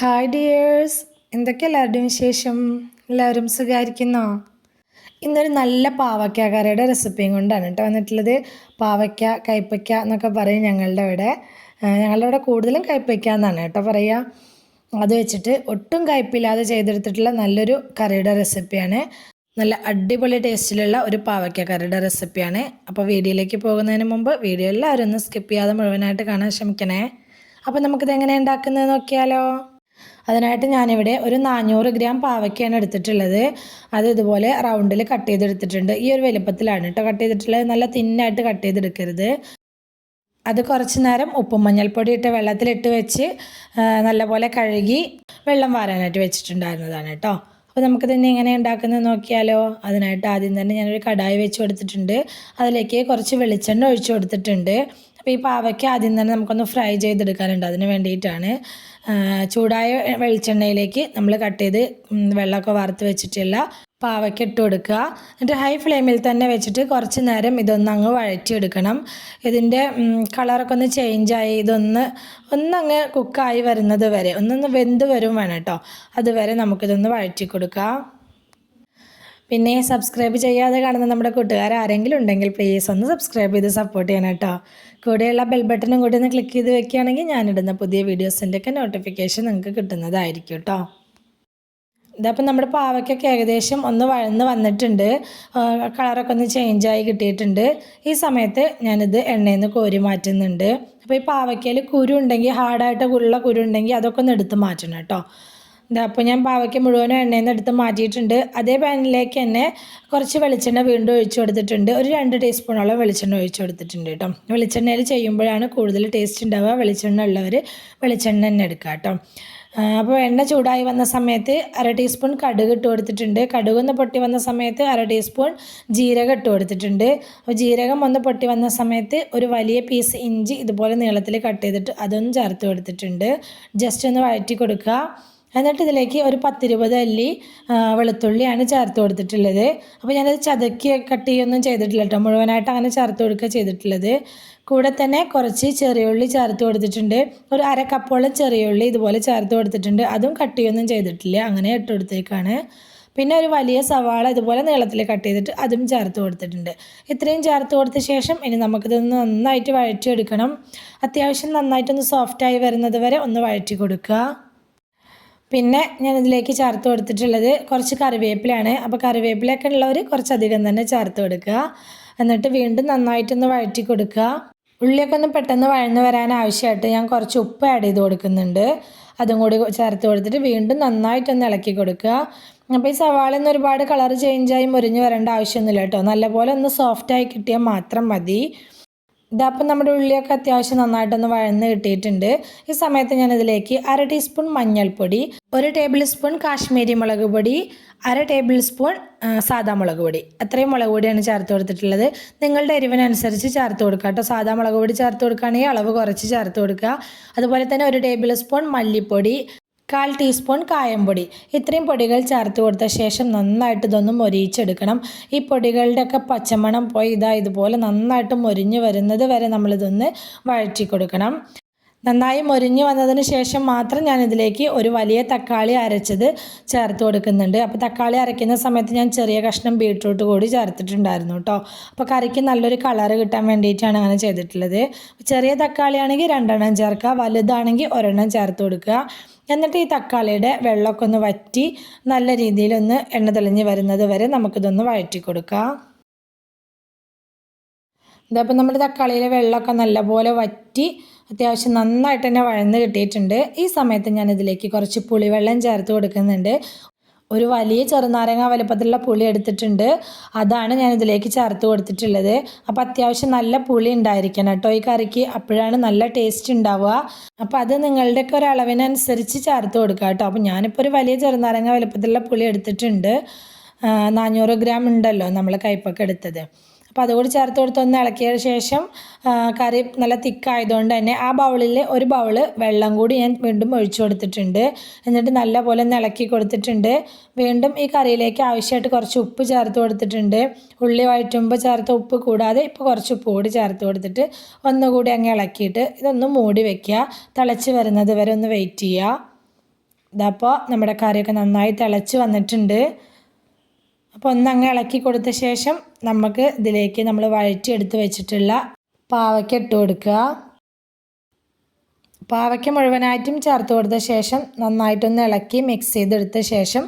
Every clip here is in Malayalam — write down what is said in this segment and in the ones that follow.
ഹായ് ഡിയേഴ്സ് എന്തൊക്കെ എല്ലാവരുടെയും വിശേഷം? എല്ലാവരും സുഖമായിരിക്കുന്നോ ഇന്നൊരു നല്ല പാവയ്ക്ക കറിയുടെ റെസിപ്പിയും കൊണ്ടാണ് കേട്ടോ വന്നിട്ടുള്ളത്. പാവയ്ക്ക കൈപ്പയ്ക്ക എന്നൊക്കെ പറയും ഞങ്ങളുടെ ഇവിടെ ഞങ്ങളുടെ ഇവിടെ കൂടുതലും കൈപ്പയ്ക്ക എന്നാണ് കേട്ടോ പറയുക അത് വെച്ചിട്ട് ഒട്ടും കയ്പില്ലാതെ ചെയ്തെടുത്തിട്ടുള്ള നല്ലൊരു കറിയുടെ റെസിപ്പിയാണ് നല്ല അടിപൊളി ടേസ്റ്റിലുള്ള ഒരു പാവയ്ക്ക കറിയുടെ റെസിപ്പിയാണ് അപ്പോൾ വീഡിയോയിലേക്ക് പോകുന്നതിന് മുമ്പ് വീഡിയോ എല്ലാവരും ഒന്ന് സ്കിപ്പ് ചെയ്യാതെ മുഴുവനായിട്ട് കാണാൻ ശ്രമിക്കണേ. അപ്പോൾ നമുക്കിത് എങ്ങനെ ഉണ്ടാക്കുന്നത് നോക്കിയാലോ? അതിനായിട്ട് ഞാനിവിടെ ഒരു നാനൂറ് ഗ്രാം പാവയ്ക്കാണ് എടുത്തിട്ടുള്ളത്. അത് ഇതുപോലെ റൗണ്ടിൽ കട്ട് ചെയ്തെടുത്തിട്ടുണ്ട്. ഈ ഒരു വലുപ്പത്തിലാണ് കേട്ടോ കട്ട് ചെയ്തിട്ടുള്ളത്. നല്ല തിന്നായിട്ട് കട്ട് ചെയ്തെടുക്കരുത്. അത് കുറച്ച് നേരം ഉപ്പും മഞ്ഞൾപ്പൊടി ഇട്ട് വെള്ളത്തിലിട്ട് വെച്ച് നല്ലപോലെ കഴുകി വെള്ളം വാരാനായിട്ട് വെച്ചിട്ടുണ്ടായിരുന്നതാണ് കേട്ടോ അപ്പോൾ നമുക്ക് തന്നെ എങ്ങനെ ഉണ്ടാക്കുന്നത് നോക്കിയാലോ? അതിനായിട്ട് ആദ്യം തന്നെ ഞാനൊരു കടായി വെച്ച് കൊടുത്തിട്ടുണ്ട്. അതിലേക്ക് കുറച്ച് വെളിച്ചെണ്ണ ഒഴിച്ചു കൊടുത്തിട്ടുണ്ട്. അപ്പോൾ ഈ പാവയ്ക്ക് ആദ്യം തന്നെ നമുക്കൊന്ന് ഫ്രൈ ചെയ്തെടുക്കാനുണ്ട്. അതിന് വേണ്ടിയിട്ടാണ് ചൂടായ വെളിച്ചെണ്ണയിലേക്ക് നമ്മൾ കട്ട് ചെയ്ത് വെള്ളമൊക്കെ വറുത്ത് വെച്ചിട്ടുള്ള പാവയ്ക്ക് ഇട്ട് കൊടുക്കുക. എന്നിട്ട് ഹൈ ഫ്ലെയിമിൽ തന്നെ വെച്ചിട്ട് കുറച്ച് നേരം ഇതൊന്ന് അങ്ങ് വഴറ്റിയെടുക്കണം. ഇതിന്റെ കളറൊക്കെ ഒന്ന് ചേഞ്ചായി ഇതൊന്ന് ഒന്നങ്ങ് കുക്കായി വരുന്നത് വരെ ഒന്നൊന്ന് വെന്ത് വരും വേണം കേട്ടോ. അതുവരെ നമുക്കിതൊന്ന് വഴറ്റി കൊടുക്കാം. പിന്നെ സബ്സ്ക്രൈബ് ചെയ്യാതെ കാണുന്ന നമ്മുടെ കൂട്ടുകാർ ആരെങ്കിലും ഉണ്ടെങ്കിൽ പ്ലീസ് ഒന്ന് സബ്സ്ക്രൈബ് ചെയ്ത് സപ്പോർട്ട് ചെയ്യണം കേട്ടോ. കൂടെയുള്ള ബെൽ ബട്ടണും കൂടി ഒന്ന് ക്ലിക്ക് ചെയ്ത് വെക്കുകയാണെങ്കിൽ ഞാനിടുന്ന പുതിയ വീഡിയോസിന്റെയൊക്കെ നോട്ടിഫിക്കേഷൻ നിങ്ങൾക്ക് കിട്ടുന്നതായിരിക്കും കേട്ടോ. ഇതപ്പം നമ്മുടെ പാവയ്ക്കൊക്കെ ഏകദേശം ഒന്ന് വഴന്ന് വന്നിട്ടുണ്ട്. കളറൊക്കെ ഒന്ന് ചേഞ്ചായി കിട്ടിയിട്ടുണ്ട്. ഈ സമയത്ത് ഞാനിത് എണ്ണയിൽ നിന്ന് കോരി മാറ്റുന്നുണ്ട്. അപ്പോൾ ഈ പാവയ്ക്കയിൽ കുരു ഉണ്ടെങ്കിൽ ഹാർഡായിട്ട് ഉള്ള കുരു ഉണ്ടെങ്കിൽ അതൊക്കെ ഒന്ന് എടുത്ത് മാറ്റണം കേട്ടോ. അപ്പോൾ ഞാൻ പാവയ്ക്ക് മുഴുവനും എണ്ണയിൽ നിന്ന് എടുത്ത് മാറ്റിയിട്ടുണ്ട്. അതേ പാനിലേക്ക് തന്നെ കുറച്ച് വെളിച്ചെണ്ണ വീണ്ടും ഒഴിച്ചു കൊടുത്തിട്ടുണ്ട്. ഒരു രണ്ട് ടീസ്പൂണോളം വെളിച്ചെണ്ണ ഒഴിച്ചു കൊടുത്തിട്ടുണ്ട് കേട്ടോ. വെളിച്ചെണ്ണയിൽ ചെയ്യുമ്പോഴാണ് കൂടുതൽ ടേസ്റ്റ് ഉണ്ടാവുക. വെളിച്ചെണ്ണ ഉള്ളവർ വെളിച്ചെണ്ണ തന്നെ എടുക്കുക കേട്ടോ. അപ്പോൾ എണ്ണ ചൂടായി വന്ന സമയത്ത് അര ടീസ്പൂൺ കടുക് ഇട്ട് കൊടുത്തിട്ടുണ്ട്. കടുക് ഒന്ന് പൊട്ടി വന്ന സമയത്ത് അര ടീസ്പൂൺ ജീരകം ഇട്ട് കൊടുത്തിട്ടുണ്ട്. അപ്പോൾ ജീരകം ഒന്ന് പൊട്ടി വന്ന സമയത്ത് ഒരു വലിയ പീസ് ഇഞ്ചി ഇതുപോലെ നീളത്തിൽ കട്ട് ചെയ്തിട്ട് അതൊന്ന് ചേർത്ത് കൊടുത്തിട്ടുണ്ട്. ജസ്റ്റ് ഒന്ന് വഴറ്റി കൊടുക്കുക. എന്നിട്ട് ഇതിലേക്ക് ഒരു പത്തിരുപത് അല്ലി വെളുത്തുള്ളിയാണ് ചേർത്ത് കൊടുത്തിട്ടുള്ളത്. അപ്പോൾ ഞാനത് ചതക്കി കട്ട് ചെയ്യൊന്നും ചെയ്തിട്ടില്ല കേട്ടോ മുഴുവനായിട്ട് അങ്ങനെ ചേർത്ത് കൊടുക്കുക ചെയ്തിട്ടുള്ളത്. കൂടെ തന്നെ കുറച്ച് ചെറിയ ഉള്ളി ചേർത്ത് കൊടുത്തിട്ടുണ്ട്. ഒരു അര കപ്പോളം ചെറിയുള്ളി ഇതുപോലെ ചേർത്ത് കൊടുത്തിട്ടുണ്ട്. അതും കട്ട് ചെയ്യൊന്നും ചെയ്തിട്ടില്ല. അങ്ങനെ ഇട്ട് കൊടുത്തേക്കാണ്. പിന്നെ ഒരു വലിയ സവാള ഇതുപോലെ നീളത്തിൽ കട്ട് ചെയ്തിട്ട് അതും ചേർത്ത് കൊടുത്തിട്ടുണ്ട്. ഇത്രയും ചേർത്ത് കൊടുത്ത ശേഷം ഇനി നമുക്കിതൊന്ന് നന്നായിട്ട് വഴറ്റിയെടുക്കണം. അത്യാവശ്യം നന്നായിട്ടൊന്ന് സോഫ്റ്റായി വരുന്നത് വരെ ഒന്ന് വഴറ്റി കൊടുക്കുക. പിന്നെ ഞാൻ ഇതിലേക്ക് ചേർത്ത് കൊടുത്തിട്ടുള്ളത് കുറച്ച് കറിവേപ്പിലയാണ്. അപ്പോൾ കറിവേപ്പിലൊക്കെ ഉള്ളവർ കുറച്ചധികം തന്നെ ചേർത്ത് കൊടുക്കുക. എന്നിട്ട് വീണ്ടും നന്നായിട്ടൊന്ന് വഴറ്റി കൊടുക്കുക. ഉള്ളിയൊക്കെ ഒന്ന് പെട്ടെന്ന് വഴന്ന് വരാൻ ആവശ്യമായിട്ട് ഞാൻ കുറച്ച് ഉപ്പ് ആഡ് ചെയ്ത് കൊടുക്കുന്നുണ്ട്. അതും കൂടി ചേർത്ത് കൊടുത്തിട്ട് വീണ്ടും നന്നായിട്ടൊന്ന് ഇളക്കി കൊടുക്കുക. അപ്പോൾ ഈ സവാള ഒന്ന് ഒരുപാട് കളർ ചേഞ്ചായി മുരിഞ്ഞ് വരേണ്ട ആവശ്യമൊന്നുമില്ല കേട്ടോ. നല്ലപോലെ ഒന്ന് സോഫ്റ്റായി കിട്ടിയാൽ മാത്രം മതി. ഇതപ്പം നമ്മുടെ ഉള്ളിയൊക്കെ അത്യാവശ്യം നന്നായിട്ടൊന്ന് വഴന്ന് കിട്ടിയിട്ടുണ്ട്. ഈ സമയത്ത് ഞാനിതിലേക്ക് അര ടീസ്പൂൺ മഞ്ഞൾപ്പൊടി ഒരു ടേബിൾ സ്പൂൺ കാശ്മീരി മുളക് പൊടി അര ടേബിൾ സ്പൂൺ സാദാ മുളക് പൊടി. അത്രയും മുളക് പൊടിയാണ് ചേർത്ത് കൊടുത്തിട്ടുള്ളത്. നിങ്ങളുടെ എരിവിനനുസരിച്ച് ചേർത്ത് കൊടുക്കുക കേട്ടോ. സാദാ മുളക് പൊടി ചേർത്ത് കൊടുക്കുകയാണെങ്കിൽ അളവ് കുറച്ച് ചേർത്ത് കൊടുക്കുക. അതുപോലെ തന്നെ ഒരു ടേബിൾ സ്പൂൺ മല്ലിപ്പൊടി കാൽ ടീസ്പൂൺ കായംപൊടി ഇത്രയും പൊടികൾ ചേർത്ത് കൊടുത്ത ശേഷം നന്നായിട്ട് ഇതൊന്ന് മൊരിയിച്ചെടുക്കണം. ഈ പൊടികളുടെയൊക്കെ പച്ചമണം പോയി ഇതാ ഇതുപോലെ നന്നായിട്ട് മൊരിഞ്ഞ് വരുന്നത് വരെ നമ്മളിതൊന്ന് വഴറ്റി കൊടുക്കണം. നന്നായി മൊരിഞ്ഞ് വന്നതിന് ശേഷം മാത്രം ഞാൻ ഇതിലേക്ക് ഒരു വലിയ തക്കാളി അരച്ചത് ചേർത്ത് കൊടുക്കുന്നുണ്ട്. അപ്പോൾ തക്കാളി അരയ്ക്കുന്ന സമയത്ത് ഞാൻ ചെറിയ കഷ്ണം ബീട്രൂട്ട് കൂടി ചേർത്തിട്ടുണ്ടായിരുന്നു കേട്ടോ അപ്പോൾ കറിക്ക് നല്ലൊരു കളറ് കിട്ടാൻ വേണ്ടിയിട്ടാണ് അങ്ങനെ ചെയ്തിട്ടുള്ളത്. ചെറിയ തക്കാളിയാണെങ്കിൽ രണ്ടെണ്ണം ചേർക്കുക വലുതാണെങ്കിൽ ഒരെണ്ണം ചേർത്ത് കൊടുക്കുക. എന്നിട്ട് ഈ തക്കാളിയുടെ വെള്ളമൊക്കെ ഒന്ന് വറ്റി നല്ല രീതിയിലൊന്ന് എണ്ണ തെളിഞ്ഞ് വരുന്നത് വരെ നമുക്കിതൊന്ന് വഴറ്റി കൊടുക്കാം. ഇതപ്പോൾ നമ്മുടെ തക്കാളിയിലെ വെള്ളമൊക്കെ നല്ലപോലെ വറ്റി അത്യാവശ്യം നന്നായിട്ട് തന്നെ വഴന്ന് കിട്ടിയിട്ടുണ്ട്. ഈ സമയത്ത് ഞാൻ ഇതിലേക്ക് കുറച്ച് പുളിവെള്ളം ചേർത്ത് കൊടുക്കുന്നുണ്ട്. ഒരു വലിയ ചെറുനാരങ്ങ വലുപ്പത്തിലുള്ള പുളി എടുത്തിട്ടുണ്ട്. അതാണ് ഞാൻ ഇതിലേക്ക് ചേർത്ത് കൊടുത്തിട്ടുള്ളത്. അപ്പോൾ അത്യാവശ്യം നല്ല പുളി ഉണ്ടായിരിക്കണം കേട്ടോ. ഈ കറിക്ക് അപ്പോഴാണ് നല്ല ടേസ്റ്റ് ഉണ്ടാവുക. അപ്പോൾ അത് നിങ്ങളുടെയൊക്കെ ഒരു അളവിനനുസരിച്ച് ചേർത്ത് കൊടുക്കുക കേട്ടോ. അപ്പോൾ ഞാനിപ്പോൾ ഒരു വലിയ ചെറുനാരങ്ങ വലുപ്പത്തിലുള്ള പുളി എടുത്തിട്ടുണ്ട്. നാനൂറ് ഗ്രാം ഉണ്ടല്ലോ നമ്മൾ കയ്പൊക്കെ എടുത്തത്. അപ്പോൾ അതുകൂടി ചേർത്ത് കൊടുത്ത് ഒന്ന് ഇളക്കിയ ശേഷം കറി നല്ല തിക്കായതുകൊണ്ട് തന്നെ ആ ബൗളിൽ ഒരു ബൗൾ വെള്ളം കൂടി ഞാൻ വീണ്ടും ഒഴിച്ചു കൊടുത്തിട്ടുണ്ട്. എന്നിട്ട് നല്ല പോലെ ഒന്ന് ഇളക്കി കൊടുത്തിട്ടുണ്ട്. വീണ്ടും ഈ കറിയിലേക്ക് ആവശ്യമായിട്ട് കുറച്ച് ഉപ്പ് ചേർത്ത് കൊടുത്തിട്ടുണ്ട്. ഉള്ളി വഴറ്റുമ്പോൾ ചേർത്ത ഉപ്പ് കൂടാതെ ഇപ്പോൾ കുറച്ച് ഉപ്പ് കൂടി ചേർത്ത് കൊടുത്തിട്ട് ഒന്നുകൂടി അങ്ങ് ഇളക്കിയിട്ട് ഇതൊന്ന് മൂടി വെക്കുക. തിളച്ച് വരുന്നത് വരെ ഒന്ന് വെയിറ്റ് ചെയ്യുക. ഇതപ്പോൾ നമ്മുടെ കറിയൊക്കെ നന്നായി തിളച്ച് വന്നിട്ടുണ്ട്. അപ്പോൾ ഒന്നങ്ങ് ഇളക്കി കൊടുത്ത ശേഷം നമുക്ക് ഇതിലേക്ക് നമ്മൾ വഴറ്റി എടുത്ത് വെച്ചിട്ടുള്ള പാവയ്ക്ക ഇട്ട് കൊടുക്കുക. പാവയ്ക്ക മുഴുവനായിട്ടും ചേർത്ത് കൊടുത്ത ശേഷം നന്നായിട്ടൊന്ന് ഇളക്കി മിക്സ് ചെയ്തെടുത്ത ശേഷം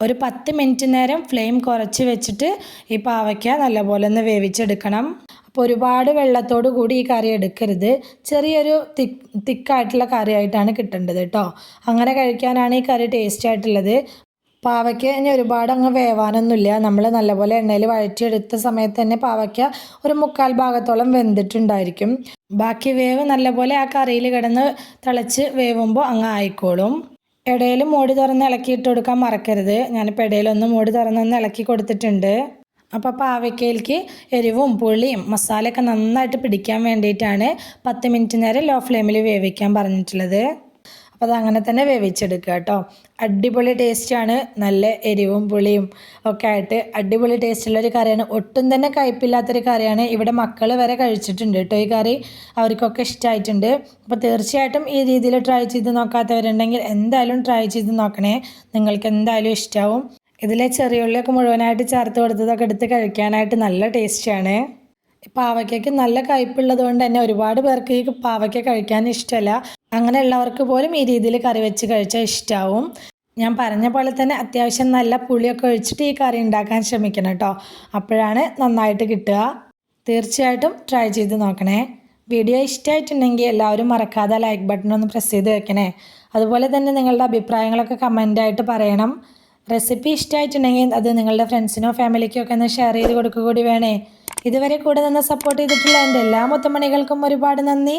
ഒരു പത്ത് മിനിറ്റ് നേരം ഫ്ലെയിം കുറച്ച് വെച്ചിട്ട് ഈ പാവയ്ക്ക നല്ലപോലെ ഒന്ന് വേവിച്ചെടുക്കണം. അപ്പോൾ ഒരുപാട് വെള്ളത്തോട് കൂടി ഈ കറി എടുക്കരുത്. ചെറിയൊരു തിക്ക് തിക്കായിട്ടുള്ള കറിയായിട്ടാണ് കിട്ടേണ്ടത് കേട്ടോ അങ്ങനെ കഴിക്കാനാണ് ഈ കറി ടേസ്റ്റ് ആയിട്ടുള്ളത്. പാവയ്ക്ക ഇനി ഒരുപാട് അങ്ങ് വേവാനൊന്നുമില്ല. നമ്മൾ നല്ലപോലെ എണ്ണയിൽ വഴറ്റിയെടുത്ത സമയത്ത് തന്നെ പാവയ്ക്ക ഒരു മുക്കാൽ ഭാഗത്തോളം വെന്തിട്ടുണ്ടായിരിക്കും. ബാക്കി വേവ് നല്ലപോലെ ആ കറിയിൽ കിടന്ന് തിളച്ച് വേവുമ്പോൾ അങ്ങ് ആയിക്കോളും. ഇടയിൽ മൂടി തുറന്ന് ഇളക്കിയിട്ട് കൊടുക്കാൻ മറക്കരുത്. ഞാനിപ്പോൾ ഇടയിലൊന്ന് മൂടി തുറന്നൊന്ന് ഇളക്കി കൊടുത്തിട്ടുണ്ട്. അപ്പോൾ പാവയ്ക്കയിലേക്ക് എരിവും പുളിയും മസാലയൊക്കെ നന്നായിട്ട് പിടിക്കാൻ വേണ്ടിയിട്ടാണ് പത്ത് മിനിറ്റ് നേരം ലോ ഫ്ലെയിമിൽ വേവിക്കാൻ പറഞ്ഞിട്ടുള്ളത്. അപ്പോൾ അത് അങ്ങനെ തന്നെ വേവിച്ചെടുക്കുക കേട്ടോ. അടിപൊളി ടേസ്റ്റാണ് നല്ല എരിവും പുളിയും ഒക്കെ ആയിട്ട് അടിപൊളി ടേസ്റ്റുള്ളൊരു കറിയാണ്. ഒട്ടും തന്നെ കയ്പില്ലാത്തൊരു കറിയാണ്. ഇവിടെ മക്കൾ വരെ കഴിച്ചിട്ടുണ്ട് കേട്ടോ ഈ കറി. അവർക്കൊക്കെ ഇഷ്ടമായിട്ടുണ്ട് അപ്പോൾ തീർച്ചയായിട്ടും ഈ രീതിയിൽ ട്രൈ ചെയ്ത് നോക്കാത്തവരുണ്ടെങ്കിൽ എന്തായാലും ട്രൈ ചെയ്ത് നോക്കണേ. നിങ്ങൾക്ക് എന്തായാലും ഇഷ്ടമാവും ഇതിലെ ചെറിയുള്ളിയൊക്കെ മുഴുവനായിട്ട് ചേർത്ത് കൊടുത്തതൊക്കെ എടുത്ത് കഴിക്കാനായിട്ട് നല്ല ടേസ്റ്റാണ് പാവയ്ക്കയ്ക്ക് നല്ല കയ്പുള്ളത് കൊണ്ട് തന്നെ ഒരുപാട് പേർക്ക് ഈ പാവയ്ക്ക കഴിക്കാൻ ഇഷ്ടമല്ല. അങ്ങനെയുള്ളവർക്ക് പോലും ഈ രീതിയിൽ കറി വെച്ച് കഴിച്ചാൽ ഇഷ്ടമാവും ഞാൻ പറഞ്ഞ പോലെ തന്നെ അത്യാവശ്യം നല്ല പുളിയൊക്കെ ഒഴിച്ചിട്ട് ഈ കറി ഉണ്ടാക്കാൻ ശ്രമിക്കണം കേട്ടോ. അപ്പോഴാണ് നന്നായിട്ട് കിട്ടുക. തീർച്ചയായിട്ടും ട്രൈ ചെയ്ത് നോക്കണേ. വീഡിയോ ഇഷ്ടമായിട്ടുണ്ടെങ്കിൽ എല്ലാവരും മറക്കാതെ ലൈക്ക് ബട്ടൺ ഒന്ന് പ്രസ് ചെയ്ത് വെക്കണേ. അതുപോലെ തന്നെ നിങ്ങളുടെ അഭിപ്രായങ്ങളൊക്കെ കമന്റായിട്ട് പറയണം. റെസിപ്പി ഇഷ്ടമായിട്ടുണ്ടെങ്കിൽ അത് നിങ്ങളുടെ ഫ്രണ്ട്സിനോ ഫാമിലിക്കോ ഒക്കെ ഒന്ന് ഷെയർ ചെയ്ത് കൊടുക്കുക കൂടി വേണേ. ഇതുവരെ കൂടെ നിന്ന് സപ്പോർട്ട് ചെയ്തിട്ടുള്ള എന്റെ എല്ലാ മുത്തമണികൾക്കും ഒരുപാട് നന്ദി.